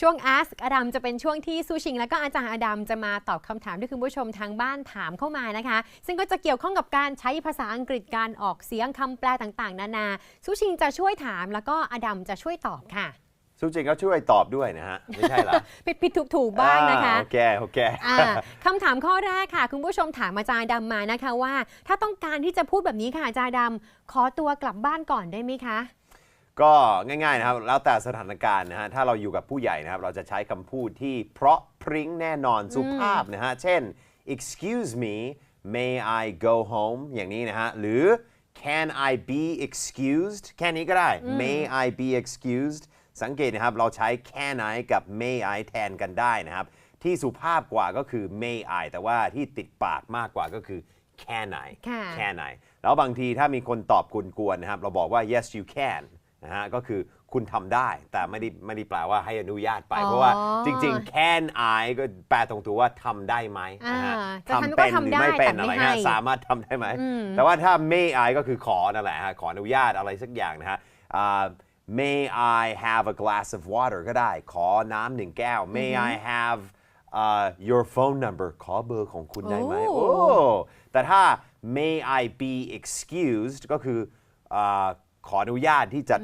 ช่วง Ask อดัมจะเป็นช่วงที่ซูชิง และก็อาจารย์อดัมจะมาตอบคำถามที่คุณผู้ชมทางบ้านถามเข้ามานะคะ ซึ่งก็จะเกี่ยวข้องกับการใช้ภาษาอังกฤษการออกเสียงคำแปลต่างๆ นานาซูชิงจะช่วยถามแล้วก็อดัมจะช่วยตอบค่ะซูจิงก็ช่วยตอบด้วยนะฮะ ไม่ใช่เหรอ ผิดผิดถูกถูกๆบ้างนะคะอ่โอเคโอเคอ่าคำถามข้อแรกค่ะ คุณผู้ชมถามอาจารย์ดำมานะคะว่า ถ้าต้องการที่จะพูดแบบนี้ค่ะอาจารย์ดำขอตัวกลับบ้านก่อนได้ไหมคะ ก็ง่ายๆนะครับ แล้วแต่สถานการณ์นะฮะถ้าเราอยู่กับผู้ใหญ่นะครับ เราจะใช้คำพูดที่เพราะพริ้งแน่นอนสุภาพนะฮะ เช่น excuse me may I go home อย่างนี้นะฮะ หรือ can I be excused แค่นี้ก็ได้ may I be excused สังเกตนะครับ เราใช้ can I กับ may I แทนกันได้นะครับ ที่สุภาพกว่าก็คือ may I แต่ว่าที่ติดปากมากกว่าก็คือ can I ค่ะ can I แล้วบางทีถ้ามีคนตอบกวนๆนะครับ เราบอกว่า yes you can นะฮะก็คือคุณทำได้แต่ไม่ได้ไม่ได้แปลว่าให้อนุญาตไป อ๋อเพราะว่าจริงๆ can I ก็แปลตรงตัวว่าทำได้ไหมนะฮะอ่าจะทำก็เป็นหทำรือได้ไม่เป็นแต่อะไรไม่ให้ฮะสามารถทำได้ไหมแต่ว่าถ้า may I ก็คือขอนั่นแหละฮะขออนุญาตอะไรสักอย่างนะฮะอ่า may I have a glass of water ก็ได้ ขอน้ำหนึ่งแก้ว may I have uh, your phone number ขอเบอร์ของคุณได้ไหมโอ้ โอ้แต่ถ้า may I be excused ก็คืออา ขออนุญาตที่จะ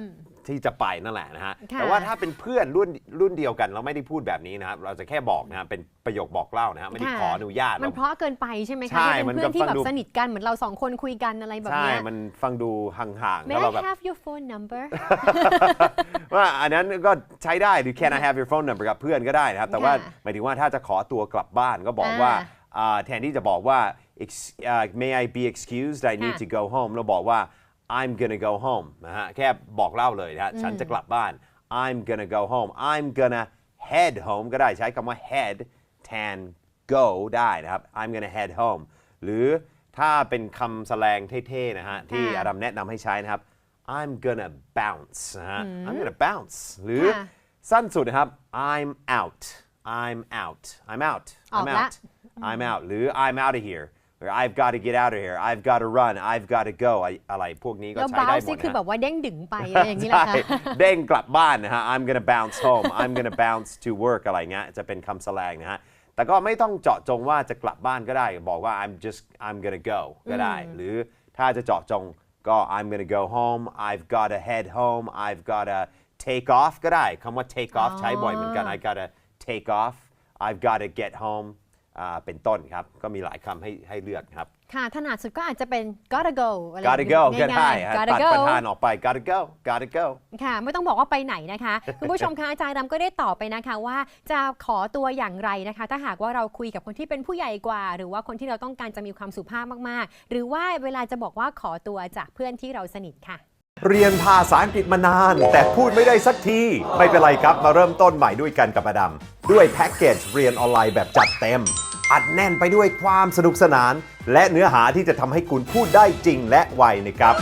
ที่จะไปนั่นแหละนะฮะ ค่ะ แต่ว่าถ้าเป็นเพื่อนรุ่นรุ่นเดียวกันเราไม่ได้พูดแบบนี้นะครับ เราจะแค่บอกนะฮะเป็นประโยคบอกเล่านะฮะไม่ได้ค่ะขออนุญาตมันเพราะเกินไปใช่ไหมคะใช่ที่มัเป็นนเพื่อนที่ก็ฟัแบงดูบสนิทกันเหมือนเราสองคนคุยกันอะไรแบบใช่ เนี้ย มันฟังดูห่างๆ May แล้วเรา I แบบ have your phone number ว่าอันนั้นก็ใช้ได้หรือ can I have your phone number กับเพื่อนก็ได้นะครับ แต่ว่าค่ะหมายถึงว่าถ้าจะขอตัวกลับบ้านก็บอกว่าอ่าอ่าแทนที่จะบอกว่า ex- อ่า may I be excused I need ค่ะ to go home เราบอกว่า I'm gonna go home นะฮะแค่บอกเล่าเลยนะฮะฉันจะกลับบ้าน I'm gonna go home I'm gonna head home ก็ได้ใช้คำว่า head แทน go ได้นะครับ I'm gonna head home หรือถ้าเป็นคำแสลงเท่ๆนะฮะที่ค่ะอาดัมแนะนำให้ใช้นะครับ I'm gonna bounce นะฮะ I'm gonna bounce หรือค่ะสั้นสุดนะครับ I'm out I'm out I'm out ออก I'm ละ out I'm out หรือ I'm out of here หรือ I've got to get out of here I've got to run I've got to go อะไรอะไรพวกนี้ก็ แล้ว ใช้ เบา ได้หม สิ ด คือ นะ แบ ฮะ บว่าเด้งดึงไปอะไรอย่างนี้แหละ ใช่ ค่ะ เด้งกลับบ้านนะฮะ I'm gonna bounce home I'm gonna bounce to work อะไรเงี้ยจะเป็นคำแสลงนะฮะ แต่ก็ไม่ต้องเจาะจงว่าจะกลับบ้านก็ได้ บอกว่า I'm just I'm gonna go ก็ได้ หรือถ้าจะเจาะจงก็ I'm gonna go home I've gotta head home I've gotta take off ก็ได้คำว่า take off ใช้บ่อยเหมือนกัน I gotta take off I've gotta get home อ่า เป็นต้นครับ ก็มีหลายคำให้ให้เลือกครับ ค่ะถนัดสุดก็อาจจะเป็น gotta go อะไร gotta go ก็ได้ง่ายฮะๆ gotta ตัด go ประธานออกไป gotta go gotta go ค่ะ ไม่ต้องบอกว่าไปไหนนะคะ คุณผู้ชมคะอาจารย์ดำก็ได้ตอบไปนะคะว่าจะขอตัวอย่างไรนะคะ ถ้าหากว่าเราคุยกับคนที่เป็นผู้ใหญ่กว่า หรือว่าคนที่เราต้องการจะมีความสุภาพมากๆ หรือว่าเวลาจะบอกว่าขอตัวจากเพื่อนที่เราสนิทค่ะ เรียนภาษาอังกฤษมานาน แต่พูดไม่ได้สักทีไม่เป็นไรครับมาเริ่มต้นใหม่ด้วยกันกับอดัม ด้วยแพ็กเกจเรียนออนไลน์แบบจัดเต็ม อัดแน่นไปด้วยความสนุกสนาน และเนื้อหาที่จะทำให้คุณพูดได้จริงและไวนะครับ